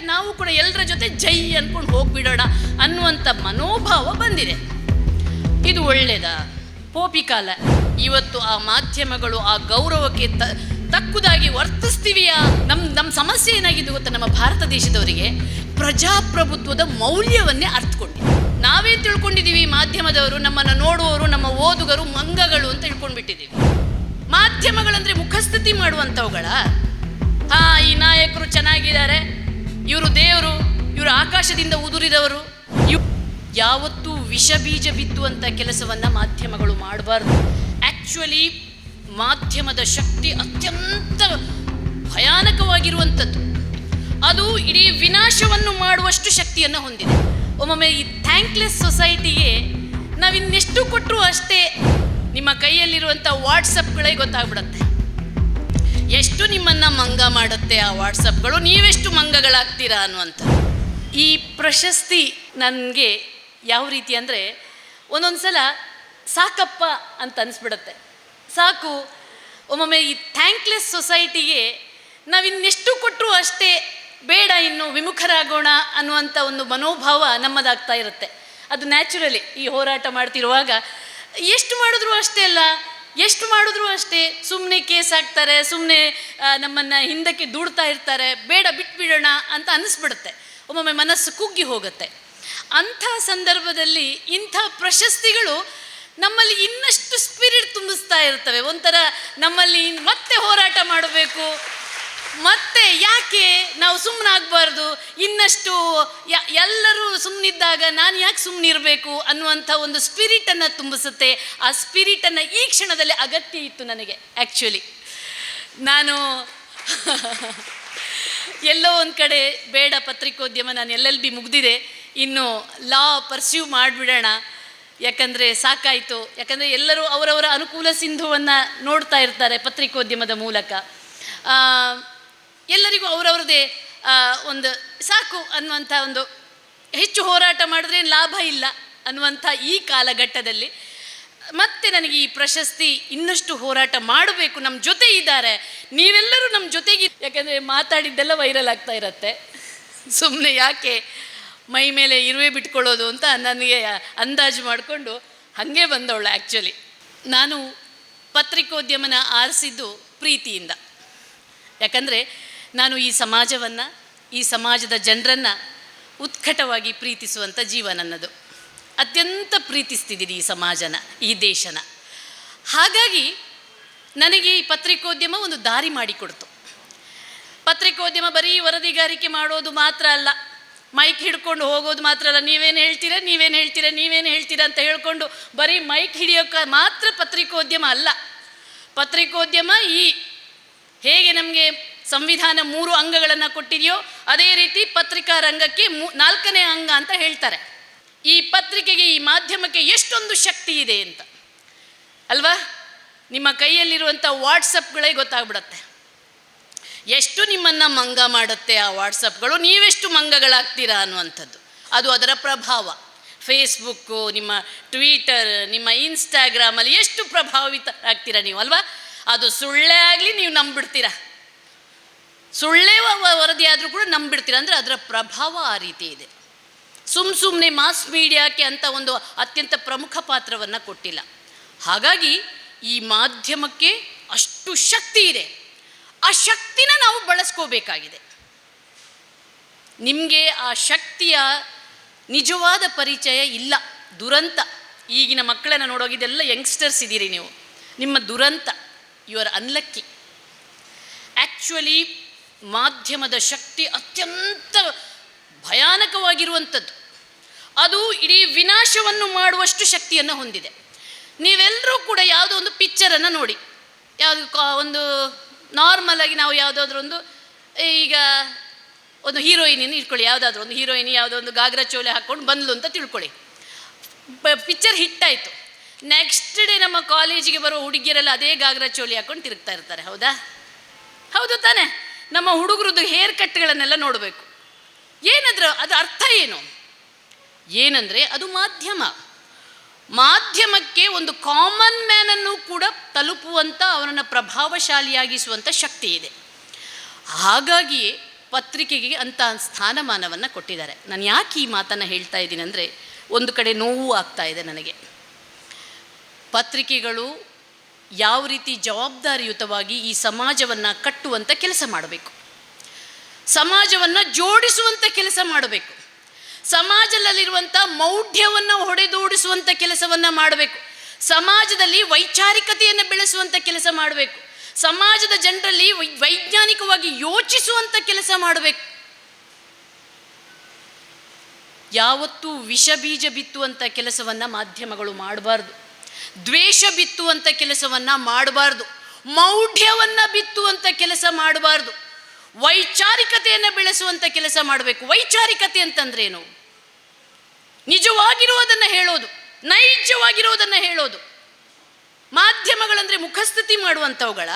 ನಾವು ಕೂಡ ಎಲ್ಲರ ಜೊತೆ ಜೈ ಅನ್ಕೊಂಡು ಹೋಗ್ಬಿಡೋಣ ಅನ್ನುವಂಥ ಮನೋಭಾವ ಬಂದಿದೆ. ಇದು ಒಳ್ಳೆಯದ ಪೋಪಿ ಕಾಲ, ಇವತ್ತು ಆ ಮಾಧ್ಯಮಗಳು ಆ ಗೌರವಕ್ಕೆ ತ, ತಕ್ಕುದಾಗಿ ವರ್ತಿಸ್ತೀವಿಯಾ? ನಮ್ಮ ನಮ್ಮ ಸಮಸ್ಯೆ ಏನಾಗಿದೆ ಗೊತ್ತಾ? ನಮ್ಮ ಭಾರತ ದೇಶದವರಿಗೆ ಪ್ರಜಾಪ್ರಭುತ್ವದ ಮೌಲ್ಯವನ್ನೇ ಅರ್ಥಕೊಂಡಿದೆ ನಾವೇ ತಿಳ್ಕೊಂಡಿದ್ದೀವಿ ಮಾಧ್ಯಮದವರು, ನಮ್ಮನ್ನು ನೋಡುವವರು, ನಮ್ಮ ಓದುಗರು, ಮಂಗಗಳು ಅಂತ ತಿಳ್ಕೊಂಡ್ಬಿಟ್ಟಿದ್ದೀವಿ ಮಾಧ್ಯಮಗಳಂದ್ರೆ ಮುಖಸ್ಥಿತಿ ಮಾಡುವಂಥವುಗಳ? ಹಾ, ಈ ನಾಯಕರು ಚೆನ್ನಾಗಿದ್ದಾರೆ. ಇವರು ದೇವರು, ಇವರು ಆಕಾಶದಿಂದ ಉದುರಿದವರು. ಯಾವತ್ತೂ ವಿಷ ಬೀಜ ಬಿತ್ತುವಂಥ ಕೆಲಸವನ್ನ ಮಾಧ್ಯಮಗಳು ಮಾಡಬಾರ್ದು. ಆಕ್ಚುಲಿ ಮಾಧ್ಯಮದ ಶಕ್ತಿ ಅತ್ಯಂತ ಭಯಾನಕವಾಗಿರುವಂಥದ್ದು. ಅದು ಇಡೀ ವಿನಾಶವನ್ನು ಮಾಡುವಷ್ಟು ಶಕ್ತಿಯನ್ನು ಹೊಂದಿದೆ. ಒಮ್ಮೊಮ್ಮೆ ಈ ಥ್ಯಾಂಕ್ಲೆಸ್ ಸೊಸೈಟಿಗೆ ನಾವಿನ್ನೆಷ್ಟು ಕೊಟ್ಟರು ಅಷ್ಟೇ ನಿಮ್ಮ ಕೈಯಲ್ಲಿರುವಂಥ ವಾಟ್ಸಪ್ಗಳೇ ಗೊತ್ತಾಗ್ಬಿಡತ್ತೆ. ಎಷ್ಟು ನಿಮ್ಮನ್ನ ಮಂಗ ಮಾಡುತ್ತೆ ಆ ವಾಟ್ಸಪ್ಗಳು? ನೀವೆಷ್ಟು ಮಂಗಗಳಾಗ್ತೀರಾ ಅನ್ನುವಂಥ ಈ ಪ್ರಶಸ್ತಿ ನನಗೆ ಯಾವ ರೀತಿ ಅಂದರೆ ಒಂದೊಂದು ಸಲ ಸಾಕಪ್ಪ ಅಂತ ಅನಿಸ್ಬಿಡುತ್ತೆ. ಸಾಕು, ಒಮ್ಮೊಮ್ಮೆ ಈ ಥ್ಯಾಂಕ್ಲೆಸ್ ಸೊಸೈಟಿಗೆ ನಾವಿನ್ನೆಷ್ಟು ಕೊಟ್ಟರು ಅಷ್ಟೇ ಬೇಡ ಇನ್ನು ವಿಮುಖರಾಗೋಣ ಅನ್ನುವಂಥ ಒಂದು ಮನೋಭಾವ ನಮ್ಮದಾಗ್ತಾ ಇರುತ್ತೆ. ಅದು ನ್ಯಾಚುರಲಿ ಈ ಹೋರಾಟ ಮಾಡ್ತಿರುವಾಗ ಎಷ್ಟು ಮಾಡಿದ್ರು ಅಷ್ಟೇ ಅಲ್ಲ ಎಷ್ಟು ಮಾಡಿದ್ರು ಅಷ್ಟೇ ಸುಮ್ಮನೆ ಕೇಸ್ ಹಾಕ್ತಾರೆ ಸುಮ್ಮನೆ ನಮ್ಮನ್ನು ಹಿಂದಕ್ಕೆ ದೂಡ್ತಾ ಇರ್ತಾರೆ, ಬೇಡ ಬಿಟ್ಬಿಡೋಣ ಅಂತ ಅನ್ನಿಸ್ಬಿಡುತ್ತೆ ಒಮ್ಮೊಮ್ಮೆ ಮನಸ್ಸು ಕುಗ್ಗಿ ಹೋಗುತ್ತೆ. ಅಂಥ ಸಂದರ್ಭದಲ್ಲಿ ಇಂಥ ಪ್ರಶಸ್ತಿಗಳು ನಮ್ಮಲ್ಲಿ ಇನ್ನಷ್ಟು ಸ್ಪಿರಿಟ್ ತುಂಬಿಸ್ತಾ ಇರ್ತವೆ. ಒಂಥರ ನಮ್ಮಲ್ಲಿ ಮತ್ತೆ ಹೋರಾಟ ಮಾಡಬೇಕು ಮತ್ತೆ ಯಾಕೆ ನಾವು ಸುಮ್ಮನಾಗಬಾರ್ದು ಇನ್ನಷ್ಟು ಎಲ್ಲರೂ ಸುಮ್ಮನಿದ್ದಾಗ ನಾನು ಯಾಕೆ ಸುಮ್ಮನಿರಬೇಕು ಅನ್ನುವಂಥ ಒಂದು ಸ್ಪಿರಿಟನ್ನು ತುಂಬಿಸುತ್ತೆ. ಆ ಸ್ಪಿರಿಟನ್ನು ಈ ಕ್ಷಣದಲ್ಲಿ ಅಗತ್ಯ ಇತ್ತು ನನಗೆ ಆ್ಯಕ್ಚುಲಿ ನಾನು ಎಲ್ಲೋ ಒಂದು ಕಡೆ ಬೇಡ ಪತ್ರಿಕೋದ್ಯಮ ನಾನು ಎಲ್ ಎಲ್ ಬಿ ಮುಗ್ದಿದೆ. ಇನ್ನು ಲಾ ಪರ್ಸ್ಯೂ ಮಾಡಿಬಿಡೋಣ. ಯಾಕಂದರೆ ಸಾಕಾಯಿತು. ಯಾಕಂದರೆ ಎಲ್ಲರೂ ಅವರವರ ಅನುಕೂಲ ಸಿಂಧುವನ್ನು ನೋಡ್ತಾ ಇರ್ತಾರೆ ಪತ್ರಿಕೋದ್ಯಮದ ಮೂಲಕ. ಎಲ್ಲರಿಗೂ ಅವರವ್ರದೇ ಒಂದು ಸಾಕು ಅನ್ನುವಂಥ ಒಂದು ಹೆಚ್ಚು ಹೋರಾಟ ಮಾಡಿದ್ರೆ ಲಾಭ ಇಲ್ಲ ಅನ್ನುವಂಥ ಈ ಕಾಲಘಟ್ಟದಲ್ಲಿ. ಮತ್ತೆ ನನಗೆ ಈ ಪ್ರಶಸ್ತಿ ಇನ್ನಷ್ಟು ಹೋರಾಟ ಮಾಡಬೇಕು ನಮ್ಮ ಜೊತೆ ಇದ್ದಾರೆ. ನೀವೆಲ್ಲರೂ ನಮ್ಮ ಜೊತೆಗೆ ಯಾಕಂದರೆ ಮಾತಾಡಿದ್ದೆಲ್ಲ ವೈರಲ್ ಆಗ್ತಾ ಇರತ್ತೆ. ಸುಮ್ಮನೆ ಯಾಕೆ ಮೈ ಮೇಲೆ ಇರುವೆ ಬಿಟ್ಕೊಳ್ಳೋದು ಅಂತ ನನಗೆ ಅಂದಾಜು ಮಾಡಿಕೊಂಡು ಹಾಗೆ ಬಂದವಳು ಆ್ಯಕ್ಚುಲಿ ನಾನು ಪತ್ರಿಕೋದ್ಯಮನ ಆರಿಸಿದ್ದು ಪ್ರೀತಿಯಿಂದ. ಯಾಕಂದರೆ ನಾನು ಈ ಸಮಾಜವನ್ನು, ಈ ಸಮಾಜದ ಜನರನ್ನು ಉತ್ಕಟವಾಗಿ ಪ್ರೀತಿಸುವಂಥ ಜೀವ ನನ್ನದು. ಅತ್ಯಂತ ಪ್ರೀತಿಸ್ತಿದ್ದೀನಿ ಈ ಸಮಾಜನ, ಈ ದೇಶನ. ಹಾಗಾಗಿ ನನಗೆ ಈ ಪತ್ರಿಕೋದ್ಯಮ ಒಂದು ದಾರಿ ಮಾಡಿಕೊಡ್ತು. ಪತ್ರಿಕೋದ್ಯಮ ಬರೀ ವರದಿಗಾರಿಕೆ ಮಾಡೋದು ಮಾತ್ರ ಅಲ್ಲ, ಮೈಕ್ ಹಿಡ್ಕೊಂಡು ಹೋಗೋದು ಮಾತ್ರ ಅಲ್ಲ. ನೀವೇನು ಹೇಳ್ತೀರಾ ನೀವೇನು ಹೇಳ್ತೀರಾ ನೀವೇನು ಹೇಳ್ತೀರಾ ಅಂತ ಹೇಳ್ಕೊಂಡು ಬರೀ ಮೈಕ್ ಹಿಡಿಯೋಕೆ ಮಾತ್ರ ಪತ್ರಿಕೋದ್ಯಮ ಅಲ್ಲ. ಪತ್ರಿಕೋದ್ಯಮ ಈ ಹೇಗೆ ನಮಗೆ ಸಂವಿಧಾನ ಮೂರು ಅಂಗಗಳನ್ನು ಕೊಟ್ಟಿದೆಯೋ, ಅದೇ ರೀತಿ ಪತ್ರಿಕಾ ರಂಗಕ್ಕೆ ಮೂ, ನಾಲ್ಕನೇ ಅಂಗ ಅಂತ ಹೇಳ್ತಾರೆ. ಈ ಪತ್ರಿಕೆಗೆ, ಈ ಮಾಧ್ಯಮಕ್ಕೆ ಎಷ್ಟೊಂದು ಶಕ್ತಿ ಇದೆ ಅಂತ. ಅಲ್ವಾ? ನಿಮ್ಮ ಕೈಯಲ್ಲಿರುವಂಥ ವಾಟ್ಸಪ್ಗಳೇ ಗೊತ್ತಾಗ್ಬಿಡತ್ತೆ. ಎಷ್ಟು ನಿಮ್ಮನ್ನು ಮಂಗ ಮಾಡುತ್ತೆ ಆ ವಾಟ್ಸಪ್ಗಳು, ನೀವೆಷ್ಟು ಮಂಗಗಳಾಗ್ತೀರಾ ಅನ್ನುವಂಥದ್ದು. ಅದು ಅದರ ಪ್ರಭಾವ. ಫೇಸ್ಬುಕ್ಕು, ನಿಮ್ಮ ಟ್ವೀಟರ್, ನಿಮ್ಮ ಇನ್ಸ್ಟಾಗ್ರಾಮಲ್ಲಿ ಎಷ್ಟು ಪ್ರಭಾವಿತ ಆಗ್ತೀರಾ ನೀವು, ಅಲ್ವಾ? ಅದು ಸುಳ್ಳೇ ಆಗಲಿ ನೀವು ನಂಬಿಡ್ತೀರಾ ಸುಳ್ಳೇ ಆದರೂ ಕೂಡ ನಂಬಿಡ್ತೀರ? ಅಂದರೆ ಅದರ ಪ್ರಭಾವ ಆ ರೀತಿ ಇದೆ. ಸುಮ್ ಸುಮ್ಮನೆ ಮಾಸ್ ಮೀಡಿಯಾಕ್ಕೆ ಅಂತ ಒಂದು ಅತ್ಯಂತ ಪ್ರಮುಖ ಪಾತ್ರವನ್ನು ಕೊಟ್ಟಿಲ್ಲ. ಹಾಗಾಗಿ ಈ ಮಾಧ್ಯಮಕ್ಕೆ ಅಷ್ಟು ಶಕ್ತಿ ಇದೆ. ಆ ಶಕ್ತಿನ ನಾವು ಬಳಸ್ಕೋಬೇಕಾಗಿದೆ. ನಿಮಗೆ ಆ ಶಕ್ತಿಯ ನಿಜವಾದ ಪರಿಚಯ ಇಲ್ಲ. ದುರಂತ. ಈಗಿನ ಮಕ್ಕಳನ್ನು ನೋಡೋಗಿದೆಲ್ಲ ಯಂಗ್ಸ್ಟರ್ಸ್ ಇದ್ದೀರಿ ನೀವು. ನಿಮ್ಮ ದುರಂತ. ಯು ಆರ್ ಅನ್ಲಕ್ಕಿ ಆ್ಯಕ್ಚುಲಿ ಮಾಧ್ಯಮದ ಶಕ್ತಿ ಅತ್ಯಂತ ಭಯಾನಕವಾಗಿರುವಂಥದ್ದು. ಅದು ಇಡೀ ವಿನಾಶವನ್ನು ಮಾಡುವಷ್ಟು ಶಕ್ತಿಯನ್ನು ಹೊಂದಿದೆ. ನೀವೆಲ್ಲರೂ ಕೂಡ ಯಾವುದೋ ಒಂದು ಪಿಕ್ಚರನ್ನು ನೋಡಿ. ಯಾವುದು ಒಂದು ನಾರ್ಮಲ್ ಆಗಿ ನಾವು ಯಾವುದಾದ್ರೂ ಒಂದು, ಈಗ ಒಂದು ಹೀರೋಯಿನಿನ ಇಟ್ಕೊಳ್ಳಿ. ಯಾವುದಾದ್ರೂ ಒಂದು ಹೀರೋಯಿನಿ ಯಾವುದೋ ಒಂದು ಗಾಗ್ರಾ ಚೋಲೆ ಹಾಕ್ಕೊಂಡು ಬಂದ್ಲು ಅಂತ ತಿಳ್ಕೊಳ್ಳಿ. ಪಿಕ್ಚರ್ ಹಿಟ್ಟಾಯಿತು ನೆಕ್ಸ್ಟ್ ಡೇ ನಮ್ಮ ಕಾಲೇಜಿಗೆ ಬರೋ ಹುಡುಗಿಯರೆಲ್ಲ ಅದೇ ಗಾಗ್ರ ಚೋಲಿ ಹಾಕೊಂಡು ತಿರುಗ್ತಾ ಇರ್ತಾರೆ. ಹೌದಾ? ಹೌದು ತಾನೇ. ನಮ್ಮ ಹುಡುಗರದ್ದು ಹೇರ್ ಕಟ್ಗಳನ್ನೆಲ್ಲ ನೋಡಬೇಕು. ಏನದ್ರ ಅದು ಅರ್ಥ ಏನು? ಏನಂದರೆ, ಅದು ಮಾಧ್ಯಮ. ಮಾಧ್ಯಮಕ್ಕೆ ಒಂದು ಕಾಮನ್ ಮ್ಯಾನನ್ನು ಕೂಡ ತಲುಪುವಂಥ ಅವನನ್ನು ಪ್ರಭಾವಶಾಲಿಯಾಗಿಸುವಂಥ ಶಕ್ತಿ ಇದೆ. ಹಾಗಾಗಿಯೇ ಪತ್ರಿಕೆಗೆ ಅಂತ ಸ್ಥಾನಮಾನವನ್ನು ಕೊಟ್ಟಿದ್ದಾರೆ. ನಾನು ಯಾಕೆ ಈ ಮಾತನ್ನು ಹೇಳ್ತಾ ಇದ್ದೀನಿ ಅಂದರೆ, ಒಂದು ಕಡೆ ನೋವು ಆಗ್ತಾ ಇದೆ ನನಗೆ. ಪತ್ರಿಕೆಗಳು ಯಾವ ರೀತಿ ಜವಾಬ್ದಾರಿಯುತವಾಗಿ ಈ ಸಮಾಜವನ್ನು ಕಟ್ಟುವಂಥ ಕೆಲಸ ಮಾಡಬೇಕು. ಸಮಾಜವನ್ನು ಜೋಡಿಸುವಂಥ ಕೆಲಸ ಮಾಡಬೇಕು. ಸಮಾಜದಲ್ಲಿರುವಂಥ ಮೌಢ್ಯವನ್ನು ಹೊಡೆದೋಡಿಸುವಂಥ ಕೆಲಸವನ್ನು ಮಾಡಬೇಕು. ಸಮಾಜದಲ್ಲಿ ವೈಚಾರಿಕತೆಯನ್ನು ಬೆಳೆಸುವಂಥ ಕೆಲಸ ಮಾಡಬೇಕು. ಸಮಾಜದ ಜನರಲ್ಲಿ ವೈಜ್ಞಾನಿಕವಾಗಿ ಯೋಚಿಸುವಂಥ ಕೆಲಸ ಮಾಡಬೇಕು. ಯಾವತ್ತೂ ವಿಷ ಬೀಜ ಬಿತ್ತುವಂಥ ಕೆಲಸವನ್ನು ಮಾಧ್ಯಮಗಳು ಮಾಡಬಾರ್ದು. ದ್ವೇಷ ಬಿತ್ತುವಂಥ ಕೆಲಸವನ್ನ ಮಾಡಬಾರ್ದು. ಮೌಢ್ಯವನ್ನ ಬಿತ್ತುವಂಥ ಕೆಲಸ ಮಾಡಬಾರ್ದು. ವೈಚಾರಿಕತೆಯನ್ನು ಬೆಳೆಸುವಂಥ ಕೆಲಸ ಮಾಡಬೇಕು. ವೈಚಾರಿಕತೆ ಅಂತಂದ್ರೇನು? ನಿಜವಾಗಿರುವುದನ್ನು ಹೇಳೋದು. ನೈಜವಾಗಿರುವುದನ್ನ ಹೇಳೋದು. ಮಾಧ್ಯಮಗಳಂದ್ರೆ ಮುಖಸ್ಥಿತಿ ಮಾಡುವಂಥವುಗಳ.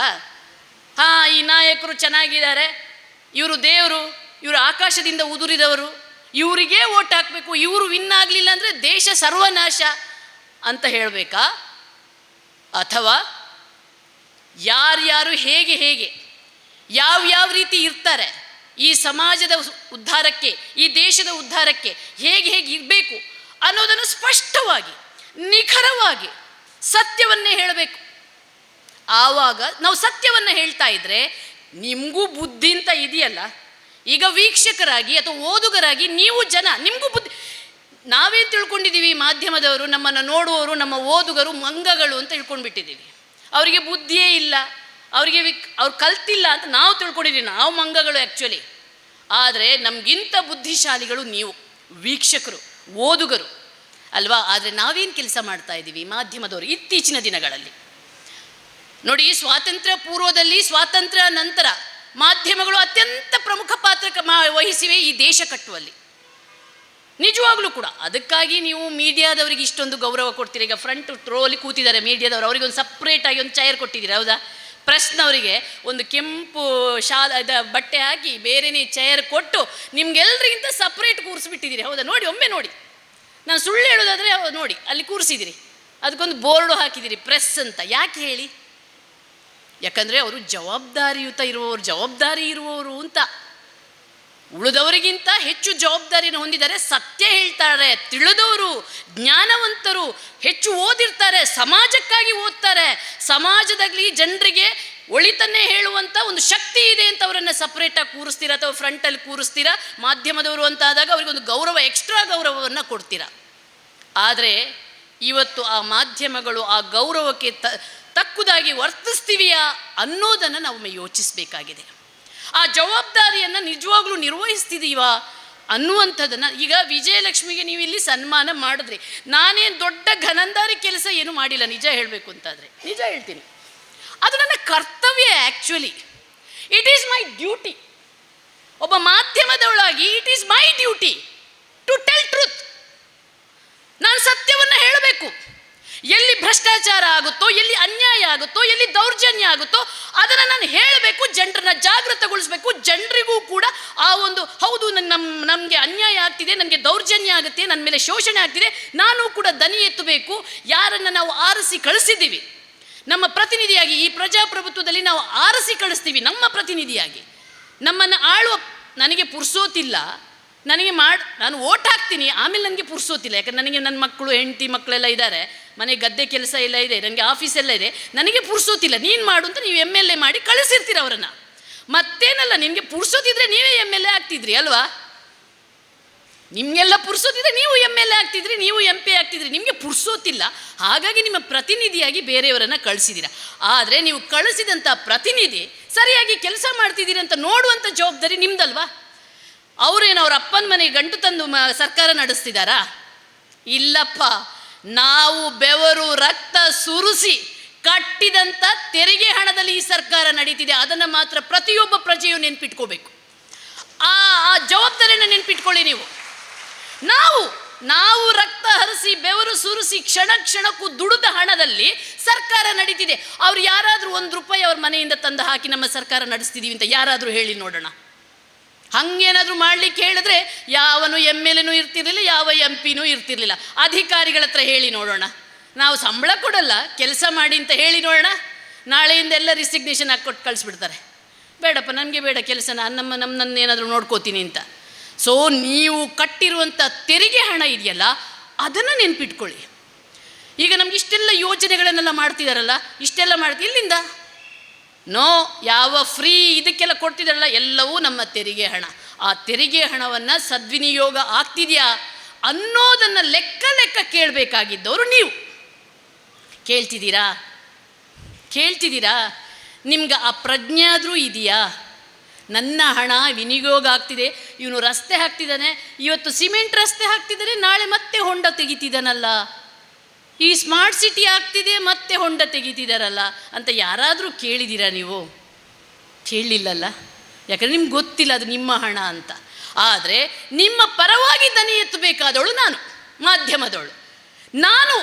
ಹಾ, ಈ ನಾಯಕರು ಚೆನ್ನಾಗಿದ್ದಾರೆ. ಇವರು ದೇವರು, ಇವರು ಆಕಾಶದಿಂದ ಉದುರಿದವರು. ಇವರಿಗೆ ಓಟ್ ಹಾಕಬೇಕು. ಇವರು ವಿನ್ ಆಗಲಿಲ್ಲ ಅಂದರೆ ದೇಶ ಸರ್ವನಾಶ. ಅಂತ ಹೇಳಬೇಕಾ? ಅಥವಾ ಯಾರ್ಯಾರು ಹೇಗೆ ಹೇಗೆ ಯಾವ್ಯಾವ ರೀತಿ ಇರ್ತಾರೆ ಈ ಸಮಾಜದ ಉದ್ಧಾರಕ್ಕೆ, ಈ ದೇಶದ ಉದ್ಧಾರಕ್ಕೆ ಹೇಗೆ ಹೇಗೆ ಇರಬೇಕು ಅನ್ನೋದನ್ನು ಸ್ಪಷ್ಟವಾಗಿ, ನಿಖರವಾಗಿ ಸತ್ಯವನ್ನೇ ಹೇಳಬೇಕು. ಆವಾಗ ನಾವು ಸತ್ಯವನ್ನು ಹೇಳ್ತಾ ಇದ್ರೆ ನಿಮಗೂ ಬುದ್ಧಿ ಅಂತ ಇದೆಯಲ್ಲ? ಈಗ ವೀಕ್ಷಕರಾಗಿ ಅಥವಾ ಓದುಗರಾಗಿ ನೀವು ಜನ, ನಿಮಗೂ ಬುದ್ಧಿ ನಾವೇನು ತಿಳ್ಕೊಂಡಿದ್ದೀವಿ ಮಾಧ್ಯಮದವರು, ನಮ್ಮನ್ನು ನೋಡುವವರು, ನಮ್ಮ ಓದುಗರು ಮಂಗಗಳು ಅಂತ ತಿಳ್ಕೊಂಡ್ಬಿಟ್ಟಿದ್ದೀವಿ ಅವರಿಗೆ ಬುದ್ಧಿಯೇ ಇಲ್ಲ. ಅವರಿಗೆ ಅವ್ರು ಕಲ್ತಿಲ್ಲ ಅಂತ ನಾವು ತಿಳ್ಕೊಂಡಿದ್ದೀವಿ ನಾವು ಮಂಗಗಳು ಆ್ಯಕ್ಚುಲಿ ಆದರೆ ನಮಗಿಂತ ಬುದ್ಧಿಶಾಲಿಗಳು ನೀವು, ವೀಕ್ಷಕರು, ಓದುಗರು. ಅಲ್ವಾ? ಆದರೆ ನಾವೇನು ಕೆಲಸ ಮಾಡ್ತಾ ಇದ್ದೀವಿ ಮಾಧ್ಯಮದವರು ಇತ್ತೀಚಿನ ದಿನಗಳಲ್ಲಿ. ನೋಡಿ, ಸ್ವಾತಂತ್ರ್ಯ ಪೂರ್ವದಲ್ಲಿ, ಸ್ವಾತಂತ್ರ್ಯ ನಂತರ ಮಾಧ್ಯಮಗಳು ಅತ್ಯಂತ ಪ್ರಮುಖ ಪಾತ್ರ ವಹಿಸಿವೆ ಈ ದೇಶ ಕಟ್ಟುವಲ್ಲಿ. ನಿಜವಾಗ್ಲೂ ಕೂಡ. ಅದಕ್ಕಾಗಿ ನೀವು ಮೀಡಿಯಾದವರಿಗೆ ಇಷ್ಟೊಂದು ಗೌರವ ಕೊಡ್ತೀರಿ. ಈಗ ಫ್ರಂಟ್ ಟ್ರೋಲಿ ಕೂತಿದ್ದಾರೆ ಮೀಡಿಯಾದವರು. ಅವರಿಗೆ ಒಂದು ಸಪ್ರೇಟಾಗಿ ಒಂದು ಚೇರ್ ಕೊಟ್ಟಿದ್ದೀರಿ? ಹೌದಾ? ಪ್ರೆಸ್ನವರಿಗೆ ಒಂದು ಕೆಂಪು ಶಾಲ ಬಟ್ಟೆ ಹಾಕಿ ಬೇರೆನೇ ಚೇರ್ ಕೊಟ್ಟು ನಿಮ್ಗೆಲ್ರಿಗಿಂತ ಸಪ್ರೇಟ್ ಕೂರಿಸ್ಬಿಟ್ಟಿದ್ದೀರಿ ಹೌದಾ? ನೋಡಿ, ಒಮ್ಮೆ ನೋಡಿ. ನಾನು ಸುಳ್ಳು ಹೇಳೋದಾದರೆ ನೋಡಿ, ಅಲ್ಲಿ ಕೂರಿಸಿದಿರಿ ಅದಕ್ಕೊಂದು ಬೋರ್ಡು ಹಾಕಿದಿರಿ ಪ್ರೆಸ್ ಅಂತ. ಯಾಕೆ ಹೇಳಿ? ಯಾಕಂದರೆ ಅವರು ಜವಾಬ್ದಾರಿಯುತ ಇರುವವರು, ಜವಾಬ್ದಾರಿ ಇರುವವರು ಅಂತ. ಉಳಿದವರಿಗಿಂತ ಹೆಚ್ಚು ಜವಾಬ್ದಾರಿಯನ್ನು ಹೊಂದಿದ್ದಾರೆ ಸತ್ಯ ಹೇಳ್ತಾರೆ, ತಿಳಿದವರು, ಜ್ಞಾನವಂತರು ಹೆಚ್ಚು ಓದಿರ್ತಾರೆ, ಸಮಾಜಕ್ಕಾಗಿ ಓದ್ತಾರೆ. ಸಮಾಜದಲ್ಲಿ ಜನರಿಗೆ ಒಳಿತನ್ನೇ ಹೇಳುವಂಥ ಒಂದು ಶಕ್ತಿ ಇದೆ ಅಂತ ಅವರನ್ನು ಸಪ್ರೇಟಾಗಿ ಕೂರಿಸ್ತೀರಾ ಅಥವಾ ಫ್ರಂಟಲ್ಲಿ ಕೂರಿಸ್ತೀರಾ? ಮಾಧ್ಯಮದವರು ಅಂತ ಆದಾಗ ಅವರಿಗೊಂದು ಗೌರವ ಎಕ್ಸ್ಟ್ರಾ ಗೌರವವನ್ನು ಕೊಡ್ತೀರಾ? ಆದರೆ ಇವತ್ತು ಆ ಮಾಧ್ಯಮಗಳು ಆ ಗೌರವಕ್ಕೆ ತಕ್ಕುದಾಗಿ ವರ್ತಿಸ್ತೀವಿಯಾ ಅನ್ನೋದನ್ನು ನಾವು ಯೋಚಿಸಬೇಕಾಗಿದೆ. ಆ ಜವಾಬ್ದಾರಿಯನ್ನು ನಿಜವಾಗ್ಲೂ ನಿರ್ವಹಿಸ್ತಿದ್ದೀವಾ ಅನ್ನುವಂಥದ್ದನ್ನು ಈಗ ವಿಜಯಲಕ್ಷ್ಮಿಗೆ ನೀವು ಇಲ್ಲಿ ಸನ್ಮಾನ ಮಾಡಿದ್ರಿ. ನಾನೇನು ದೊಡ್ಡ ಘನಂದಾರಿ ಕೆಲಸ ಏನು ಮಾಡಿಲ್ಲ, ನಿಜ ಹೇಳಬೇಕು ಅಂತಾದರೆ. ನಿಜ ಹೇಳ್ತೀನಿ. ಅದು ನನ್ನ ಕರ್ತವ್ಯ actually it is my duty ಒಬ್ಬ ಮಾಧ್ಯಮದವಳಾಗಿ it is my duty to tell truth ನಾನು ಸತ್ಯವನ್ನು ಹೇಳಬೇಕು. ಎಲ್ಲಿ ಭ್ರಷ್ಟಾಚಾರ ಆಗುತ್ತೋ, ಎಲ್ಲಿ ಅನ್ಯಾಯ ಆಗುತ್ತೋ, ಎಲ್ಲಿ ದೌರ್ಜನ್ಯ ಆಗುತ್ತೋ, ಅದನ್ನು ನಾನು ಹೇಳಬೇಕು, ಜನರನ್ನ ಜಾಗೃತಗೊಳಿಸಬೇಕು, ಜನರಿಗೂ ಕೂಡ ಆ ಒಂದು, ಹೌದು ನಮ್ಮ ನಮಗೆ ಅನ್ಯಾಯ ಆಗ್ತಿದೆ, ನನಗೆ ದೌರ್ಜನ್ಯ ಆಗುತ್ತೆ ನನ್ನ ಮೇಲೆ ಶೋಷಣೆ ಆಗ್ತಿದೆ, ನಾನು ಕೂಡ ದನಿ ಎತ್ತಬೇಕು, ಯಾರನ್ನು ನಾವು ಆರಿಸಿ ಕಳಿಸಿದ್ದೀವಿ. ನಮ್ಮ ಪ್ರತಿನಿಧಿಯಾಗಿ, ಈ ಪ್ರಜಾಪ್ರಭುತ್ವದಲ್ಲಿ ನಾವು ಆರಿಸಿ ಕಳಿಸ್ತೀವಿ, ನಮ್ಮ ಪ್ರತಿನಿಧಿಯಾಗಿ. ನಮ್ಮನ್ನು ಆಳುವ ನನಗೆ ಪುರ್ಸೋತಿಲ್ಲ, ನನಗೆ ಮಾಡಿ ನಾನು ಓಟ್ ಹಾಕ್ತೀನಿ, ಆಮೇಲೆ ನನಗೆ ಪುರ್ಸೋತಿಲ್ಲ, ಯಾಕಂದ್ರೆ ನನಗೆ ನನ್ನ ಮಕ್ಕಳು, ಹೆಂಡತಿ ಮಕ್ಕಳೆಲ್ಲ ಇದ್ದಾರೆ. ಮನೆ ಗದ್ದೆ ಕೆಲಸ ಎಲ್ಲ ಇದೆ ನನಗೆ ಆಫೀಸ್ ಎಲ್ಲ ಇದೆ, ನನಗೆ ಪುರ್ಸೋತಿಲ್ಲ, ನೀನು ಮಾಡು ಅಂತ ನೀವು ಎಂ ಎಲ್ ಎ ಮಾಡಿ ಕಳಿಸಿರ್ತೀರ ಅವರನ್ನು. ಮತ್ತೇನಲ್ಲ ನಿಮಗೆ ಪುರ್ಸೋತಿದ್ರೆ ನೀವೇ ಎಂ ಎಲ್ ಎ ಆಗ್ತಿದ್ರಿ, ಅಲ್ವಾ? ನಿಮಗೆಲ್ಲ ಪುರ್ಸೋತಿದ್ರೆ ನೀವು ಎಂ ಎಲ್ ಎ ಆಗ್ತಿದ್ರಿ, ನೀವು ಎಂ ಪಿ ಆಗ್ತಿದ್ರಿ, ನಿಮಗೆ ಪುರ್ಸೋತಿಲ್ಲ. ಹಾಗಾಗಿ ನಿಮ್ಮ ಪ್ರತಿನಿಧಿಯಾಗಿ ಬೇರೆಯವರನ್ನು ಕಳಿಸಿದ್ದೀರ ಆದರೆ ನೀವು ಕಳಿಸಿದಂಥ ಪ್ರತಿನಿಧಿ ಸರಿಯಾಗಿ ಕೆಲಸ ಮಾಡ್ತಿದ್ದೀರಿ ಅಂತ ನೋಡುವಂಥ ಜವಾಬ್ದಾರಿ ನಿಮ್ದಲ್ವಾ? ಅವರೇನು ಅವ್ರ ಅಪ್ಪನ ಮನೆಗೆ ಗಂಟು ತಂದು ಸರ್ಕಾರ ನಡೆಸ್ತಿದ್ದಾರಾ ಇಲ್ಲಪ್ಪ. ನಾವು ಬೆವರು ರಕ್ತ ಸುರಿಸಿ ಕಟ್ಟಿದಂಥ ತೆರಿಗೆ ಹಣದಲ್ಲಿ ಈ ಸರ್ಕಾರ ನಡೀತಿದೆ. ಅದನ್ನು ಮಾತ್ರ ಪ್ರತಿಯೊಬ್ಬ ಪ್ರಜೆಯು ನೆನ್ಪಿಟ್ಕೋಬೇಕು. ಆ ಆ ಜವಾಬ್ದಾರಿಯನ್ನು ನೆನ್ಪಿಟ್ಕೊಳ್ಳಿ ನೀವು. ನಾವು ನಾವು ರಕ್ತ ಹರಿಸಿ, ಬೆವರು ಸುರಿಸಿ ಕ್ಷಣ ಕ್ಷಣಕ್ಕೂ ದುಡಿದ ಹಣದಲ್ಲಿ ಸರ್ಕಾರ ನಡೀತಿದೆ. ಅವ್ರು ಯಾರಾದರೂ ಒಂದು ರೂಪಾಯಿ ಅವ್ರ ಮನೆಯಿಂದ ತಂದು ಹಾಕಿ ನಮ್ಮ ಸರ್ಕಾರ ನಡೆಸ್ತಿದ್ದೀವಿ ಅಂತ ಯಾರಾದರೂ ಹೇಳಿ ನೋಡೋಣ. ಹಂಗೇನಾದರೂ ಮಾಡ್ಲಿಕ್ಕೆ ಹೇಳಿದ್ರೆ ಯಾವನು ಎಂ ಎಲ್ ಎನೂ ಇರ್ತಿರ್ಲಿಲ್ಲ, ಯಾವ ಎಂ ಪಿನೂ ಇರ್ತಿರ್ಲಿಲ್ಲ. ಅಧಿಕಾರಿಗಳ ಹತ್ರ ಹೇಳಿ ನೋಡೋಣ. ನಾವು ಸಂಬಳ ಕೊಡಲ್ಲ, ಕೆಲಸ ಮಾಡಿ ಅಂತ ಹೇಳಿ ನೋಡೋಣ. ನಾಳೆಯಿಂದ ಎಲ್ಲ ರಿಸಿಗ್ನೇಷನ್ ಹಾಕಿ ಕೊಟ್ಟು ಕಳಿಸ್ಬಿಡ್ತಾರೆ. ಬೇಡಪ್ಪ, ನನಗೆ ಬೇಡ ಕೆಲಸ, ನಾನು ನಮ್ಮ ನಮ್ಮನ್ನು ಏನಾದರೂ ನೋಡ್ಕೋತೀನಿ ಅಂತ. ಸೊ ನೀವು ಕಟ್ಟಿರುವಂಥ ತೆರಿಗೆ ಹಣ ಇದೆಯಲ್ಲ, ಅದನ್ನು ನೆನ್ಪಿಟ್ಕೊಳ್ಳಿ. ಈಗ ನಮ್ಗೆ ಇಷ್ಟೆಲ್ಲ ಯೋಜನೆಗಳನ್ನೆಲ್ಲ ಮಾಡ್ತಿದ್ದಾರಲ್ಲ ಇಷ್ಟೆಲ್ಲ ಮಾಡ್ತಿ ಇಲ್ಲಿಂದ ನೋ, ಯಾವ ಫ್ರೀ ಇದಕ್ಕೆಲ್ಲ ಕೊಡ್ತಿದ್ದಾರಲ್ಲ ಎಲ್ಲವೂ ನಮ್ಮ ತೆರಿಗೆ ಹಣ. ಆ ತೆರಿಗೆ ಹಣವನ್ನು ಸದ್ವಿನಿಯೋಗ ಆಗ್ತಿದೆಯಾ ಅನ್ನೋದನ್ನು ಲೆಕ್ಕ ಲೆಕ್ಕ ಕೇಳಬೇಕಾಗಿದ್ದವರು ನೀವು. ಕೇಳ್ತಿದ್ದೀರಾ? ಕೇಳ್ತಿದ್ದೀರಾ? ನಿಮ್ಗೆ ಆ ಪ್ರಜ್ಞೆ ಆದರೂ ಇದೆಯಾ? ನನ್ನ ಹಣ ವಿನಿಯೋಗ ಆಗ್ತಿದೆ, ಇವನು ರಸ್ತೆ ಹಾಕ್ತಿದ್ದಾನೆ, ಇವತ್ತು ಸಿಮೆಂಟ್ ರಸ್ತೆ ಹಾಕ್ತಿದ್ದಾರೆ, ನಾಳೆ ಮತ್ತೆ ಹೊಂಡ ತೆಗಿತಿದ್ದಾನಲ್ಲ. ಈ ಸ್ಮಾರ್ಟ್ ಸಿಟಿ ಆಗ್ತಿದೆ, ಮತ್ತೆ ಹೊಂಡ ತೆಗಿತಿದಾರಲ್ಲ ಅಂತ ಯಾರಾದರೂ ಕೇಳಿದ್ದೀರಾ ನೀವು? ಕೇಳಲಿಲ್ಲಲ್ಲ? ಯಾಕಂದರೆ ನಿಮ್ಗೆ ಗೊತ್ತಿಲ್ಲ ಅದು ನಿಮ್ಮ ಹಣ ಅಂತ. ಆದರೆ ನಿಮ್ಮ ಪರವಾಗಿ ದನಿ ಎತ್ತಬೇಕಾದವಳು ನಾನು, ಮಾಧ್ಯಮದವಳು. ನಾನು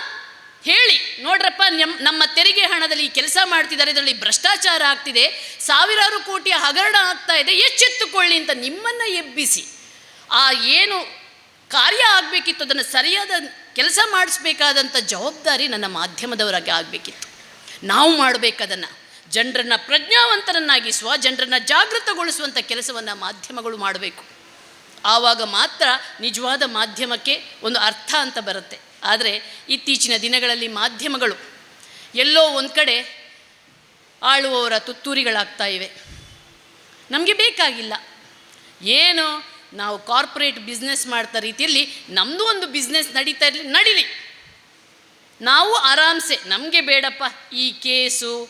ಹೇಳಿ, ನೋಡ್ರಪ್ಪ ನಮ್ಮ ನಮ್ಮ ತೆರಿಗೆ ಹಣದಲ್ಲಿ ಕೆಲಸ ಮಾಡ್ತಿದ್ದಾರೆ, ಇದರಲ್ಲಿ ಭ್ರಷ್ಟಾಚಾರ ಆಗ್ತಿದೆ, ಸಾವಿರಾರು ಕೋಟಿಯ ಹಗರಣ ಆಗ್ತಾ ಇದೆ, ಎಚ್ಚೆತ್ತುಕೊಳ್ಳಿ ಅಂತ ನಿಮ್ಮನ್ನು ಎಬ್ಬಿಸಿ. ಆ ಏನು ಕಾರ್ಯ ಆಗಬೇಕಿತ್ತು, ಅದನ್ನು ಸರಿಯಾದ ಕೆಲಸ ಮಾಡಿಸ್ಬೇಕಾದಂಥ ಜವಾಬ್ದಾರಿ ನನ್ನ ಮಾಧ್ಯಮದವರಾಗಿ ಆಗಬೇಕಿತ್ತು. ನಾವು ಮಾಡಬೇಕದನ್ನು, ಜನರನ್ನು ಪ್ರಜ್ಞಾವಂತರನ್ನಾಗಿಸುವ ಜನರನ್ನು ಜಾಗೃತಗೊಳಿಸುವಂಥ ಕೆಲಸವನ್ನು ಮಾಧ್ಯಮಗಳು ಮಾಡಬೇಕು. ಆವಾಗ ಮಾತ್ರ ನಿಜವಾದ ಮಾಧ್ಯಮಕ್ಕೆ ಒಂದು ಅರ್ಥ ಅಂತ ಬರುತ್ತೆ. ಆದರೆ ಇತ್ತೀಚಿನ ದಿನಗಳಲ್ಲಿ ಮಾಧ್ಯಮಗಳು ಎಲ್ಲೋ ಒಂದು ಕಡೆ ಆಳುವವರ ತುತ್ತೂರಿಗಳಾಗ್ತಾ ಇವೆ. ನಮಗೆ ಬೇಕಾಗಿಲ್ಲ. ಏನು ನಾವು ಕಾರ್ಪೊರೇಟ್ ಬಿಸ್ನೆಸ್ ಮಾಡ್ತಾ ರೀತಿಯಲ್ಲಿ ನಮ್ಮದು ಒಂದು ಬಿಸ್ನೆಸ್ ನಡೀತಾ ಇರಲಿ, ನಡೀಲಿ. ನಾವು ಆರಾಮ್ಸೆ, ನಮಗೆ ಬೇಡಪ್ಪ. ಈ ಕೇಸು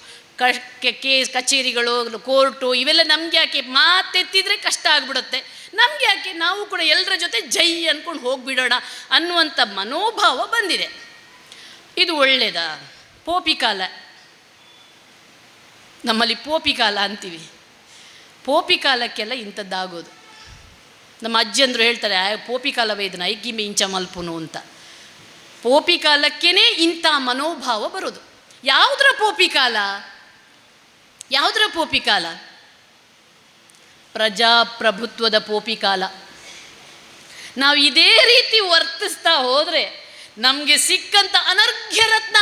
ಕೇಸ್ ಕಚೇರಿಗಳು, ಕೋರ್ಟು, ಇವೆಲ್ಲ ನಮಗೆ ಯಾಕೆ? ಮಾತೆತ್ತಿದ್ರೆ ಕಷ್ಟ ಆಗ್ಬಿಡುತ್ತೆ. ನಮಗೆ ಯಾಕೆ? ನಾವು ಕೂಡ ಎಲ್ಲರ ಜೊತೆ ಜೈ ಅಂದ್ಕೊಂಡು ಹೋಗಿಬಿಡೋಣ ಅನ್ನುವಂಥ ಮನೋಭಾವ ಬಂದಿದೆ. ಇದು ಒಳ್ಳೆಯದಾ ಪೋಪಿಕಾಲ ನಮ್ಮಲ್ಲಿ ಪೋಪಿಕಾಲ ಅಂತೀವಿ. ಪೋಪಿ ಕಾಲಕ್ಕೆಲ್ಲ ಇಂಥದ್ದಾಗೋದು. ನಮ್ಮ ಅಜ್ಜಿಯಂದರು ಹೇಳ್ತಾರೆ ಪೋಪಿ ಕಾಲ ಐ ಐಕಿಮೆ ಇಂಚ ಮಲ್ಪುನು ಅಂತ. ಪೋಪಿ ಕಾಲಕ್ಕೇ ಇಂಥ ಮನೋಭಾವ ಬರೋದು. ಯಾವುದರ ಪೋಪಿ ಕಾಲ? ಯಾವುದರ ಪೋಪಿ ಕಾಲ? ಪ್ರಜಾಪ್ರಭುತ್ವದ ಪೋಪಿ ಕಾಲ. ನಾವು ಇದೇ ರೀತಿ ವರ್ತಿಸ್ತಾ ಹೋದರೆ ನಮಗೆ ಸಿಕ್ಕಂಥ ಅನರ್ಘ್ಯ ರತ್ನ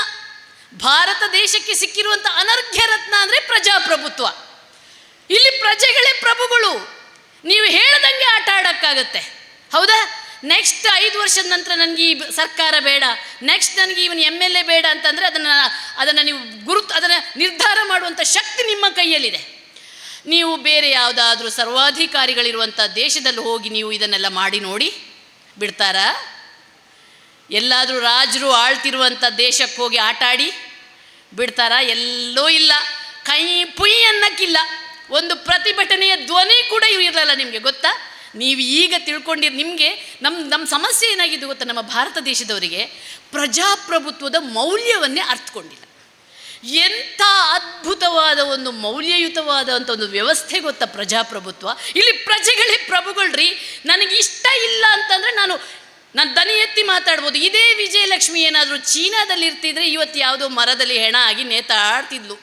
ಭಾರತ ದೇಶಕ್ಕೆ ಸಿಕ್ಕಿರುವಂಥ ಅನರ್ಘ್ಯ ರತ್ನ ಅಂದರೆ ಪ್ರಜಾಪ್ರಭುತ್ವ. ಇಲ್ಲಿ ಪ್ರಜೆಗಳೇ ಪ್ರಭುಗಳು. ನೀವು ಹೇಳ್ದಂಗೆ ಆಟ ಆಡೋಕ್ಕಾಗತ್ತೆ. ಹೌದಾ? ನೆಕ್ಸ್ಟ್ ಐದು ವರ್ಷದ ನಂತರ ನನಗೆ ಈ ಸರ್ಕಾರ ಬೇಡ. ನೆಕ್ಸ್ಟ್ ನನಗೆ ಇವನು ಎಂ ಎಲ್ ಎ ಬೇಡ ಅಂತಂದರೆ ಅದನ್ನು ಅದನ್ನು ನೀವು ಗುರುತು, ಅದನ್ನು ನಿರ್ಧಾರ ಮಾಡುವಂಥ ಶಕ್ತಿ ನಿಮ್ಮ ಕೈಯಲ್ಲಿದೆ. ನೀವು ಬೇರೆ ಯಾವುದಾದ್ರೂ ಸರ್ವಾಧಿಕಾರಿಗಳಿರುವಂಥ ದೇಶದಲ್ಲಿ ಹೋಗಿ ನೀವು ಇದನ್ನೆಲ್ಲ ಮಾಡಿ ನೋಡಿ. ಬಿಡ್ತಾರಾ? ಎಲ್ಲಾದರೂ ರಾಜರು ಆಳ್ತಿರುವಂಥ ದೇಶಕ್ಕೆ ಹೋಗಿ ಆಟಾಡಿ. ಬಿಡ್ತಾರಾ? ಎಲ್ಲೋ ಇಲ್ಲ. ಕೈ ಪುಯ್ ಅನ್ನಕ್ಕಿಲ್ಲ ಒಂದು ಪ್ರತಿಭಟನೆಯ ಧ್ವನಿ ಕೂಡ ಇರಲಿಲ್ಲ ನಿಮಗೆ, ಗೊತ್ತಾ? ನೀವು ಈಗ ತಿಳ್ಕೊಂಡಿರ ನಿಮಗೆ ನಮ್ಮ ನಮ್ಮ ಸಮಸ್ಯೆ ಏನಾಗಿದೆ ಗೊತ್ತಾ? ನಮ್ಮ ಭಾರತ ದೇಶದವರಿಗೆ ಪ್ರಜಾಪ್ರಭುತ್ವದ ಮೌಲ್ಯವನ್ನೇ ಅರ್ಥಕೊಂಡಿಲ್ಲ ಎಂಥ ಅದ್ಭುತವಾದ ಒಂದು ಮೌಲ್ಯಯುತವಾದಂಥ ಒಂದು ವ್ಯವಸ್ಥೆ ಗೊತ್ತಾ ಪ್ರಜಾಪ್ರಭುತ್ವ? ಇಲ್ಲಿ ಪ್ರಜೆಗಳೇ ಪ್ರಭುಗಳ್ರಿ, ನನಗೆ ಇಷ್ಟ ಇಲ್ಲ ಅಂತಂದರೆ ನಾನು ನಾನು ದನಿ ಎತ್ತಿ ಮಾತಾಡ್ಬೋದು. ಇದೇ ವಿಜಯಲಕ್ಷ್ಮಿ ಏನಾದರೂ ಚೀನಾದಲ್ಲಿ ಇರ್ತಿದ್ರೆ ಇವತ್ತು ಯಾವುದೋ ಮರದಲ್ಲಿ ಹೆಣ ಆಗಿ ನೇತಾಡ್ತಿದ್ಲು.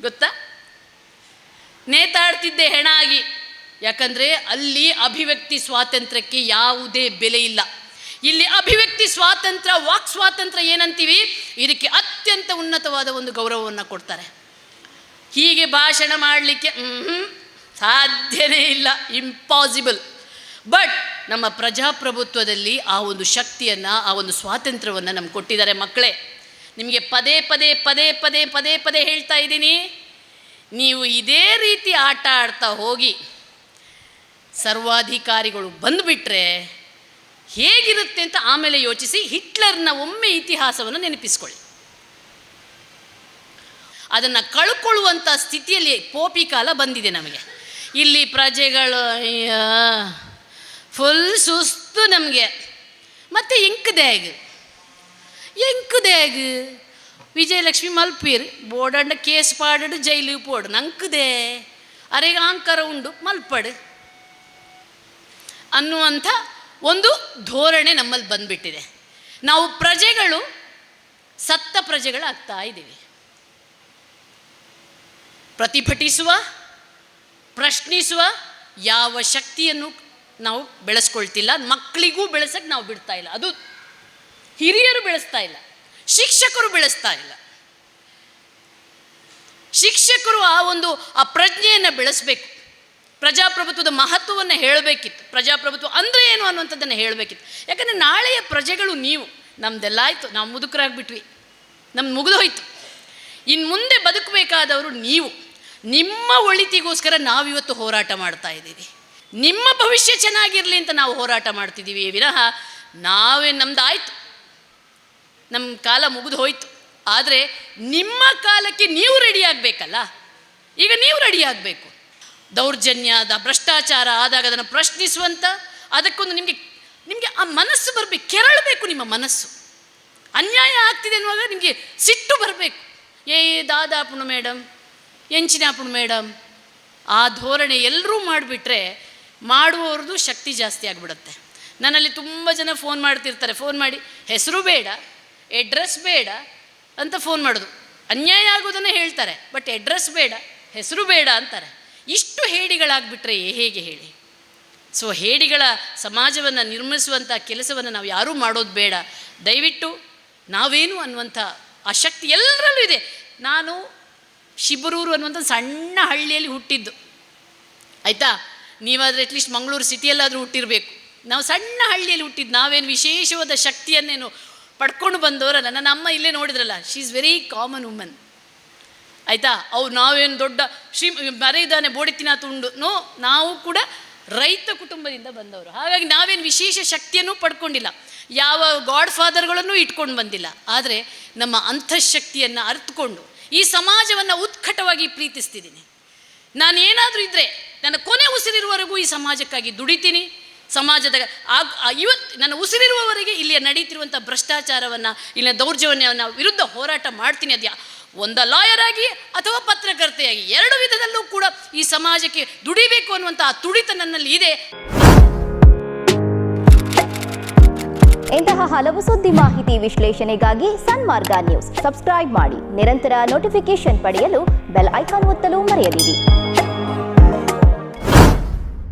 ಗೊತ್ತಾ? ನೇತಾಡ್ತಿದ್ದೆ ಹೆಣ ಆಗಿ. ಯಾಕಂದರೆ ಅಲ್ಲಿ ಅಭಿವ್ಯಕ್ತಿ ಸ್ವಾತಂತ್ರ್ಯಕ್ಕೆ ಯಾವುದೇ ಬೆಲೆ ಇಲ್ಲ. ಇಲ್ಲಿ ಅಭಿವ್ಯಕ್ತಿ ಸ್ವಾತಂತ್ರ್ಯ, ವಾಕ್ ಸ್ವಾತಂತ್ರ್ಯ ಏನಂತೀವಿ? ಇದಕ್ಕೆ ಅತ್ಯಂತ ಉನ್ನತವಾದ ಒಂದು ಗೌರವವನ್ನು ಕೊಡ್ತಾರೆ. ಹೀಗೆ ಭಾಷಣ ಮಾಡಲಿಕ್ಕೆ ಸಾಧ್ಯನೇ ಇಲ್ಲ ಇಂಪಾಸಿಬಲ್ ಬಟ್ ನಮ್ಮ ಪ್ರಜಾಪ್ರಭುತ್ವದಲ್ಲಿ ಆ ಒಂದು ಶಕ್ತಿಯನ್ನು, ಆ ಒಂದು ಸ್ವಾತಂತ್ರ್ಯವನ್ನು ನಮ್ಗೆ ಕೊಟ್ಟಿದ್ದಾರೆ ಮಕ್ಕಳೇ. ನಿಮಗೆ ಪದೇ ಪದೇ ಪದೇ ಪದೇ ಪದೇ ಪದೇ ಹೇಳ್ತಾ ಇದ್ದೀನಿ. ನೀವು ಇದೇ ರೀತಿ ಆಟ ಆಡ್ತಾ ಹೋಗಿ ಸರ್ವಾಧಿಕಾರಿಗಳು ಬಂದುಬಿಟ್ರೆ ಹೇಗಿರುತ್ತೆ ಅಂತ ಆಮೇಲೆ ಯೋಚಿಸಿ ಹಿಟ್ಲರ್ನ ಒಮ್ಮೆ ಇತಿಹಾಸವನ್ನು ನೆನಪಿಸ್ಕೊಳ್ಳಿ. ಅದನ್ನು ಕಳ್ಕೊಳ್ಳುವಂಥ ಸ್ಥಿತಿಯಲ್ಲಿ ಪೋಪಿ ಕಾಲ ಬಂದಿದೆ ನಮಗೆ. ಇಲ್ಲಿ ಪ್ರಜೆಗಳು ಫುಲ್ ಸುಸ್ತು ನಮಗೆ. ಮತ್ತು ಎಂಕದ್ಯಾಗ್ ಎಂಕದ್ಯಾಗ್ ವಿಜಯಲಕ್ಷ್ಮಿ ಮಲ್ಪೀರ್, ಬೋಡಂಡ ಕೇಸ್ ಪಾಡಡು, ಜೈಲು ಪೋಡು, ನಂಕದೆ. ಅರೆಗ ಆಂಕರ ಉಂಡು, ಮಲ್ಪಡು. ಅನ್ನುವಂಥ ಒಂದು ಧೋರಣೆ ನಮ್ಮಲ್ಲಿ ಬಂದ್ಬಿಟ್ಟಿದೆ. ನಾವು ಪ್ರಜೆಗಳು ಸತ್ತ ಪ್ರಜೆಗಳಾಗ್ತಾ ಇದ್ದೀವಿ. ಪ್ರತಿಭಟಿಸುವ, ಪ್ರಶ್ನಿಸುವ ಯಾವ ಶಕ್ತಿಯನ್ನು ನಾವು ಬೆಳೆಸ್ಕೊಳ್ತಿಲ್ಲ, ಮಕ್ಕಳಿಗೂ ಬೆಳೆಸಕ್ಕೆ ನಾವು ಬಿಡ್ತಾ ಇಲ್ಲ. ಅದು ಹಿರಿಯರು ಬೆಳೆಸ್ತಾ ಇಲ್ಲ. ಶಿಕ್ಷಕರು ಬೆಳೆಸ್ತಾ ಇಲ್ಲ. ಶಿಕ್ಷಕರು ಆ ಒಂದು, ಆ ಪ್ರಜ್ಞೆಯನ್ನು ಬೆಳೆಸಬೇಕು. ಪ್ರಜಾಪ್ರಭುತ್ವದ ಮಹತ್ವವನ್ನು ಹೇಳಬೇಕಿತ್ತು. ಪ್ರಜಾಪ್ರಭುತ್ವ ಅಂದರೆ ಏನು ಅನ್ನುವಂಥದ್ದನ್ನು ಹೇಳಬೇಕಿತ್ತು. ಯಾಕಂದರೆ ನಾಳೆಯ ಪ್ರಜೆಗಳು ನೀವು, ನಮ್ದೆಲ್ಲ ಆಯಿತು, ನಾವು ಮುದುಕರಾಗ್ಬಿಟ್ವಿ. ನಮ್ಮ ಮುಗಿದು ಹೋಯ್ತು ಇನ್ನು ಮುಂದೆ ಬದುಕಬೇಕಾದವರು ನೀವು. ನಿಮ್ಮ ಒಳಿತಿಗೋಸ್ಕರ ನಾವಿವತ್ತು ಹೋರಾಟ ಮಾಡ್ತಾ ಇದ್ದೀವಿ. ನಿಮ್ಮ ಭವಿಷ್ಯ ಚೆನ್ನಾಗಿರಲಿ ಅಂತ ನಾವು ಹೋರಾಟ ಮಾಡ್ತಿದ್ದೀವಿ. ವಿನಃ ನಾವೇ ನಮ್ದಾಯ್ತು. ನಮ್ಮ ಕಾಲ ಮುಗಿದು ಹೋಯ್ತು. ಆದರೆ ನಿಮ್ಮ ಕಾಲಕ್ಕೆ ನೀವು ರೆಡಿ ಆಗಬೇಕಲ್ಲ? ಈಗ ನೀವು ರೆಡಿ ಆಗಬೇಕು. ದೌರ್ಜನ್ಯದ, ಭ್ರಷ್ಟಾಚಾರ ಆದಾಗ ಅದನ್ನು ಪ್ರಶ್ನಿಸುವಂಥ ಅದಕ್ಕೊಂದು ನಿಮಗೆ ನಿಮಗೆ ಆ ಮನಸ್ಸು ಬರಬೇಕು. ಕೆರಳಬೇಕು ನಿಮ್ಮ ಮನಸ್ಸು. ಅನ್ಯಾಯ ಆಗ್ತಿದೆ ಅನ್ನುವಾಗ ನಿಮಗೆ ಸಿಟ್ಟು ಬರಬೇಕು. ಏ, ದಾದಾಪುಣ ಮೇಡಮ್ ಎಂಚಿನಾಪುಣ ಮೇಡಮ್ ಆ ಧೋರಣೆ ಎಲ್ಲರೂ ಮಾಡಿಬಿಟ್ರೆ ಮಾಡುವವ್ರದ್ದು ಶಕ್ತಿ ಜಾಸ್ತಿ ಆಗಿಬಿಡುತ್ತೆ. ನನ್ನಲ್ಲಿ ತುಂಬ ಜನ ಫೋನ್ ಮಾಡ್ತಿರ್ತಾರೆ. ಫೋನ್ ಮಾಡಿ, ಹೆಸರು ಬೇಡ. ಎಡ್ರೆಸ್ ಬೇಡ ಅಂತ ಫೋನ್ ಮಾಡೋದು. ಅನ್ಯಾಯ ಆಗೋದನ್ನು ಹೇಳ್ತಾರೆ ಬಟ್ ಎಡ್ರೆಸ್ ಬೇಡ, ಹೆಸರು ಬೇಡ ಅಂತಾರೆ. ಇಷ್ಟು ಹೇಡಿಗಳಾಗ್ಬಿಟ್ರೆ ಹೇಗೆ ಹೇಳಿ? ಸೊ ಹೇಡಿಗಳ ಸಮಾಜವನ್ನು ನಿರ್ಮಿಸುವಂಥ ಕೆಲಸವನ್ನು ನಾವು ಯಾರೂ ಮಾಡೋದು ಬೇಡ. ದಯವಿಟ್ಟು ನಾವೇನು ಅನ್ನುವಂಥ ಆ ಶಕ್ತಿ ಎಲ್ಲರಲ್ಲೂ ಇದೆ. ನಾನು ಶಿಬರೂರು ಅನ್ನುವಂಥ ಸಣ್ಣ ಹಳ್ಳಿಯಲ್ಲಿ ಹುಟ್ಟಿದ್ದು. ಆಯಿತಾ? ನೀವಾದರೆ ಅಟ್ಲೀಸ್ಟ್ ಮಂಗಳೂರು ಸಿಟಿಯಲ್ಲಾದರೂ ಹುಟ್ಟಿರಬೇಕು. ನಾವು ಸಣ್ಣ ಹಳ್ಳಿಯಲ್ಲಿ ಹುಟ್ಟಿದ್ದು, ನಾವೇನು ವಿಶೇಷವಾದ ಶಕ್ತಿಯನ್ನೇನು ಪಡ್ಕೊಂಡು ಬಂದವರಲ್ಲ, ನನ್ನ ಅಮ್ಮ ಇಲ್ಲೇ ನೋಡಿದ್ರಲ್ಲ she is very common woman ಆಯಿತಾ? ಅವ್ರು ನಾವೇನು ದೊಡ್ಡ, ಶ್ರೀ ಮರೆಯಿದ್ದಾನೆ ಬೋಡಿತಿನ ತುಂಡು, ನೋ, ನಾವು ಕೂಡ ರೈತ ಕುಟುಂಬದಿಂದ ಬಂದವರು. ಹಾಗಾಗಿ ನಾವೇನು ವಿಶೇಷ ಶಕ್ತಿಯನ್ನು ಪಡ್ಕೊಂಡಿಲ್ಲ. ಯಾವ ಗಾಡ್ ಫಾದರ್ಗಳನ್ನು ಇಟ್ಕೊಂಡು ಬಂದಿಲ್ಲ. ಆದರೆ ನಮ್ಮ ಅಂತಃಶಕ್ತಿಯನ್ನು ಅರ್ಥಕೊಂಡು ಈ ಸಮಾಜವನ್ನು ಉತ್ಕಟವಾಗಿ ಪ್ರೀತಿಸ್ತಿದ್ದೀನಿ. ನಾನು ಏನಾದರೂ ಇದ್ದರೆ ನನ್ನ ಕೊನೆ ಉಸಿರಿರುವವರೆಗೂ ಈ ಸಮಾಜಕ್ಕಾಗಿ ದುಡಿತೀನಿ. ಸಮಾಜದ ಇವತ್ತು ನನ್ನ ಉಸಿರಿರುವವರೆಗೆ ಇಲ್ಲಿ ನಡೀತಿರುವಂಥ ಭ್ರಷ್ಟಾಚಾರವನ್ನು ಇಲ್ಲಿನ ದೌರ್ಜನ್ಯವನ್ನು ವಿರುದ್ಧ ಹೋರಾಟ ಮಾಡ್ತೀನಿ ಅದ್ಯ. ಒಂದು ಒಂದ ಲಾಯರ್ ಆಗಿ ಅಥವಾ ಪತ್ರಕರ್ತೆಯಾಗಿ, ಎರಡು ವಿಧದಲ್ಲೂ ಕೂಡ ಈ ಸಮಾಜಕ್ಕೆ ದುಡಿಬೇಕು ಅನ್ನುವಂಥ ಆ ತುಡಿತ ನನ್ನಲ್ಲಿ ಇದೆ. ಇಂತಹ ಹಲವು ಸುದ್ದಿ ಮಾಹಿತಿ ವಿಶ್ಲೇಷಣೆಗಾಗಿ ಸನ್ಮಾರ್ಗ ನ್ಯೂಸ್. ಸಬ್ಸ್ಕ್ರೈಬ್ ಮಾಡಿ, ನಿರಂತರ ನೋಟಿಫಿಕೇಶನ್ ಪಡೆಯಲು ಬೆಲ್ ಐಕಾನ್ ಒತ್ತಲು ಮರೆಯದಿರಿ.